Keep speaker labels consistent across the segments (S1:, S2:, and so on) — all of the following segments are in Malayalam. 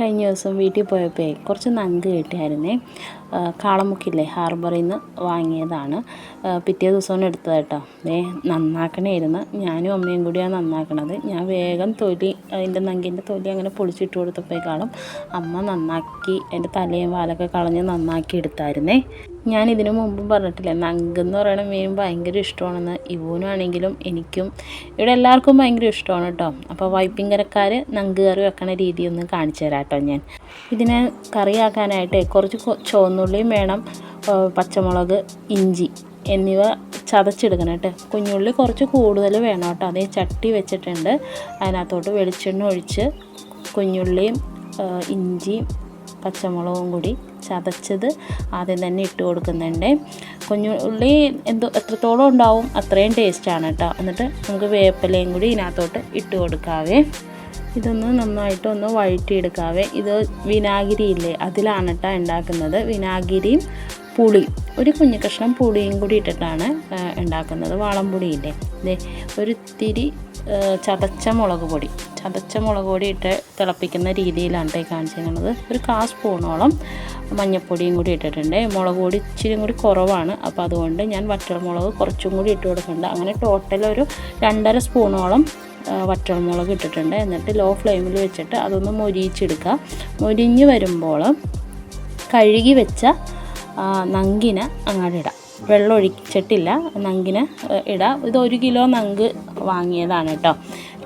S1: കഴിഞ്ഞ ദിവസം വീട്ടിൽ പോയപ്പോൾ കുറച്ച് നങ്ക് കിട്ടിയായിരുന്നേ. കാളമുക്കില്ലേ ഹാർബറിൽ നിന്ന് വാങ്ങിയതാണ് പിറ്റേ ദിവസമാണ് എടുത്തത് കേട്ടോ നന്നാക്കണേ നന്നാക്കണമായിരുന്നു ഞാനും അമ്മയും കൂടിയാണ് നന്നാക്കണത്. ഞാൻ വേഗം തൊലി അതിന്റെ നങ്കിന്റെ തൊലി അങ്ങനെ പൊളിച്ചിട്ട് കൊടുത്തപ്പോഴേക്കാളും അമ്മ നന്നാക്കി എന്റെ തലയും വാലൊക്കെ കളഞ്ഞ് നന്നാക്കി എടുത്തായിരുന്നേ. ഞാൻ ഇതിനു മുമ്പും പറഞ്ഞിട്ടില്ലേ നങ്ക് എന്ന് പറയുന്ന മീൻ ഭയങ്കര ഇഷ്ടമാണെന്ന്. ഇവനാണെങ്കിലും എനിക്കും ഇവിടെ എല്ലാവർക്കും ഭയങ്കര ഇഷ്ടമാണ് കേട്ടോ അപ്പോൾ വൈപ്പിങ്കരക്കാർ നങ്ക് കറി വെക്കണ രീതി ഒന്ന് കാണിച്ചു തരാം കേട്ടോ ഞാൻ. ഇതിനെ കറിയാക്കാനായിട്ട് കുറച്ച് കൊ- ചുവന്നുള്ളിയും വേണം പച്ചമുളക് ഇഞ്ചി എന്നിവ ചതച്ചെടുക്കണം കേട്ടോ. കുഞ്ഞുള്ളി കുറച്ച് കൂടുതൽ വേണം കേട്ടോ. അതേ ചട്ടി വെച്ചിട്ടുണ്ട്. അതിനകത്തോട്ട് വെളിച്ചെണ്ണ ഒഴിച്ച് കുഞ്ഞുള്ളിയും ഇഞ്ചിയും പച്ചമുളകും കൂടി ചതച്ചത് ആദ്യം തന്നെ ഇട്ട് കൊടുക്കുന്നുണ്ട്. കുഞ്ഞുള്ളി എന്തോ എത്രത്തോളം ഉണ്ടാവും അത്രയും ടേസ്റ്റാണ് കേട്ടോ. എന്നിട്ട് നമുക്ക് വേപ്പിലയും കൂടി ഇതിനകത്തോട്ട് ഇട്ട് കൊടുക്കാവേ. ഇതൊന്ന് നന്നായിട്ട് ഒന്ന് വഴറ്റിയെടുക്കാവേ. ഇത് വിനാഗിരി ഇല്ലേ അതിലാണ് കേട്ടോ ഉണ്ടാക്കുന്നത്. വിനാഗിരിയും പുളി ഒരു കുഞ്ഞു കഷ്ണം പുളിയും കൂടി ഇട്ടിട്ടാണ് ഉണ്ടാക്കുന്നത്. വാളംപുളി ഇല്ലേ ദേ ഒരു തിരി ആ, ചതച്ച മുളക് പൊടി. ചതച്ച മുളക് പൊടി ഇട്ട് തിളപ്പിക്കുന്ന രീതിയിലാണ് കേട്ടോ കാണിച്ചിരിക്കുന്നത്. ഒരു കാ സ്പൂണോളം മഞ്ഞൾപ്പൊടിയും കൂടി ഇട്ടിട്ടുണ്ട്. മുളക് പൊടി ഇച്ചിരി കൂടി കുറവാണ്. അപ്പോൾ അതുകൊണ്ട് ഞാൻ വറ്റൽമുളക് കുറച്ചും കൂടി ഇട്ട് കൊടുക്കുന്നുണ്ട്. അങ്ങനെ ടോട്ടൽ ഒരു രണ്ടര സ്പൂണോളം വറ്റൽമുളക് ഇട്ടിട്ടുണ്ട്. എന്നിട്ട് ലോ ഫ്ലെയിമിൽ വെച്ചിട്ട് അതൊന്ന് മൊരിയിച്ചെടുക്കുക. മൊരിഞ്ഞ് വരുമ്പോൾ കഴുകി വെച്ച നങ്കിന് അങ്ങോട്ട് ഇടാം. വെള്ളം ഒഴിച്ചിട്ടില്ല. നങ്കിന് ഇടാം. ഇത് ഒരു കിലോ നങ്ക് വാങ്ങിയതാണ് കേട്ടോ.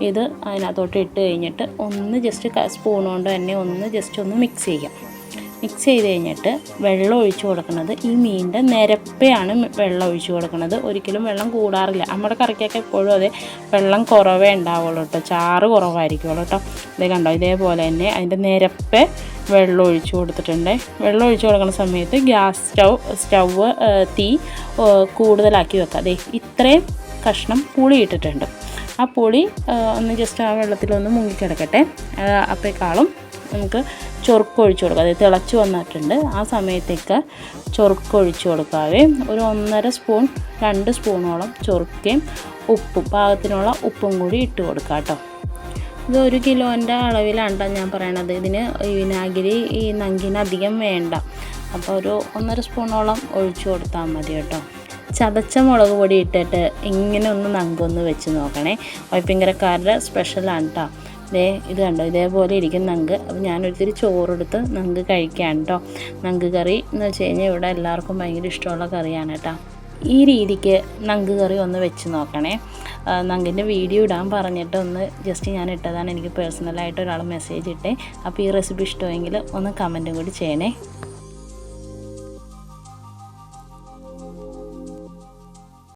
S1: ഇത് അതിനകത്തോട്ട് ഇട്ട് കഴിഞ്ഞിട്ട് ഒന്ന് ജസ്റ്റ് സ്പൂൺ കൊണ്ട് തന്നെ ഒന്ന് ജസ്റ്റ് ഒന്ന് മിക്സ് ചെയ്യാം. മിക്സ് ചെയ്ത് കഴിഞ്ഞിട്ട് വെള്ളം ഒഴിച്ചു കൊടുക്കുന്നത് ഈ മീനിന്റെ നിരപ്പയാണ് വെള്ളം ഒഴിച്ചു കൊടുക്കുന്നത്. ഒരിക്കലും വെള്ളം കൂടാറില്ല. നമ്മുടെ കറിക്കൊക്കെ എപ്പോഴും അതെ വെള്ളം കുറവേ ഉണ്ടാവുള്ളൂ കേട്ടോ. ചാറ് കുറവായിരിക്കുള്ളൂ കേട്ടോ. ഇത് കണ്ടോ? ഇതേപോലെ തന്നെ അതിന്റെ നിരപ്പ് വെള്ളം ഒഴിച്ചു കൊടുത്തിട്ടുണ്ട്. വെള്ളം ഒഴിച്ചു കൊടുക്കുന്ന സമയത്ത് ഗ്യാസ് സ്റ്റൗ സ്റ്റൗവ് തീ കൂടുതലാക്കി വെക്കുക. അതെ ഇത്രയും കഷ്ണം പുളി ഇട്ടിട്ടുണ്ട്. ആ പുളി ഒന്ന് ജസ്റ്റ് ആ വെള്ളത്തിലൊന്ന് മുങ്ങിക്കിടക്കട്ടെ അപ്പോഴേക്കാളും നമുക്ക് ചൊറുക്ക് ഒഴിച്ചു കൊടുക്കുക അതായത് തിളച്ച് വന്നിട്ടുണ്ട്. ആ സമയത്തേക്ക് ചൊറുക്ക് ഒഴിച്ചു കൊടുക്കാവേ. ഒരു ഒന്നര സ്പൂൺ രണ്ട് സ്പൂണോളം ചൊറുക്കയും ഉപ്പും പാകത്തിനുള്ള ഉപ്പും കൂടി ഇട്ട് കൊടുക്കുക കേട്ടോ ഇത് ഒരു കിലോന്റെ അളവിലാണ് ഞാൻ പറയണത്. ഇതിന് വിനാഗിരി ഈ നങ്കിന് അധികം വേണ്ട. അപ്പോൾ ഒരു ഒന്നര സ്പൂണോളം ഒഴിച്ചു കൊടുത്താൽ മതി കേട്ടോ. ചതച്ച മുളക് പൊടി ഇട്ടിട്ട് ഇങ്ങനെ ഒന്ന് നങ്കൊന്ന് വെച്ച് നോക്കണേ. വൈപ്പിങ്കരക്കാരുടെ സ്പെഷ്യലാണ് കേട്ടോ ദേ ഇത് കണ്ടോ? ഇതേപോലെ ഇരിക്കും നങ്ക്. അപ്പോൾ ഞാനൊരിത്തിരി ചോറെടുത്ത് നങ്ക് കഴിക്കാൻ കേട്ടോ നങ്ക് കറി എന്ന് വെച്ച് കഴിഞ്ഞാൽ ഇവിടെ എല്ലാവർക്കും ഭയങ്കര ഇഷ്ടമുള്ള കറിയാണ് കേട്ടോ ഈ രീതിക്ക് നങ്ക് കറി ഒന്ന് വെച്ച് നോക്കണേ. നങ്കിന്റെ വീഡിയോ ഇടാൻ പറഞ്ഞിട്ട് ഒന്ന് ജസ്റ്റ് ഞാൻ ഇട്ടതാണ്. എനിക്ക് പേഴ്സണലായിട്ട് ഒരാൾ മെസ്സേജ് ഇട്ടേ. അപ്പോൾ ഈ റെസിപ്പി ഇഷ്ടമെങ്കിൽ ഒന്ന് കമന്റും കൂടി ചെയ്യണേ.